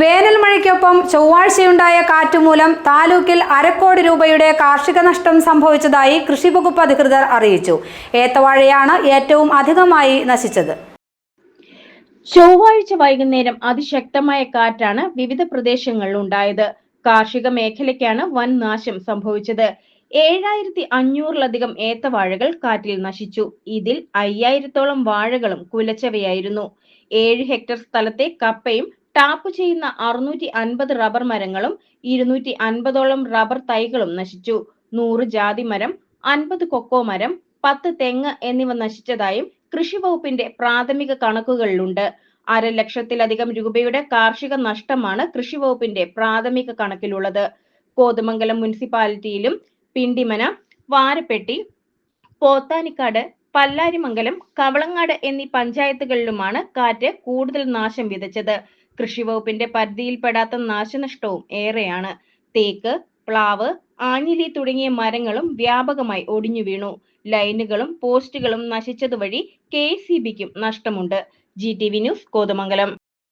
വേനൽ മഴയ്ക്കൊപ്പം ചൊവ്വാഴ്ചയുണ്ടായ കാറ്റുമൂലം താലൂക്കിൽ അരക്കോടി രൂപയുടെ കാർഷിക നഷ്ടം സംഭവിച്ചതായി കൃഷിവകുപ്പ് അധികൃതർ അറിയിച്ചു. ഏത്തവാഴയാണ് ഏറ്റവും അധികമായി നശിച്ചത്. ചൊവ്വാഴ്ച വൈകുന്നേരം അതിശക്തമായ കാറ്റാണ് വിവിധ പ്രദേശങ്ങളിൽ ഉണ്ടായത്. കാർഷിക മേഖലയ്ക്കാണ് വൻ നാശം സംഭവിച്ചത്. ഏഴായിരത്തി അഞ്ഞൂറിലധികം ഏത്തവാഴകൾ കാറ്റിൽ നശിച്ചു. ഇതിൽ അയ്യായിരത്തോളം വാഴകളും കുലച്ചവയായിരുന്നു. ഏഴ് ഹെക്ടർ സ്ഥലത്തെ കപ്പയും ടാപ്പ് ചെയ്യുന്ന അറുന്നൂറ്റി അൻപത് റബ്ബർ മരങ്ങളും ഇരുന്നൂറ്റി അൻപതോളം റബ്ബർ തൈകളും നശിച്ചു. നൂറ് ജാതി മരം അൻപത് കൊക്കോ മരം പത്ത് തെങ്ങ് എന്നിവ നശിച്ചതായും കൃഷി വകുപ്പിന്റെ പ്രാഥമിക കണക്കുകളിലുണ്ട്. അര ലക്ഷത്തിലധികം രൂപയുടെ കാർഷിക നഷ്ടമാണ് കൃഷി വകുപ്പിന്റെ പ്രാഥമിക കണക്കിലുള്ളത്. കോതമംഗലം മുനിസിപ്പാലിറ്റിയിലും പിണ്ടിമന വാരപ്പെട്ടി പോത്താനിക്കാട് പല്ലാരിമംഗലം കവളങ്ങാട് എന്നീ പഞ്ചായത്തുകളിലുമാണ് കാറ്റ് കൂടുതൽ നാശം വിതച്ചത്. കൃഷി പരിധിയിൽ പരിധിയിൽപ്പെടാത്ത നാശനഷ്ടവും ഏറെയാണ്. തേക്ക് പ്ലാവ് ആഞ്ഞിലി തുടങ്ങിയ മരങ്ങളും വ്യാപകമായി ഒടിഞ്ഞു വീണു. ലൈനുകളും പോസ്റ്റുകളും നശിച്ചതുവഴി കെ സി ബിക്കും നഷ്ടമുണ്ട്. G T V news Kothamangalam.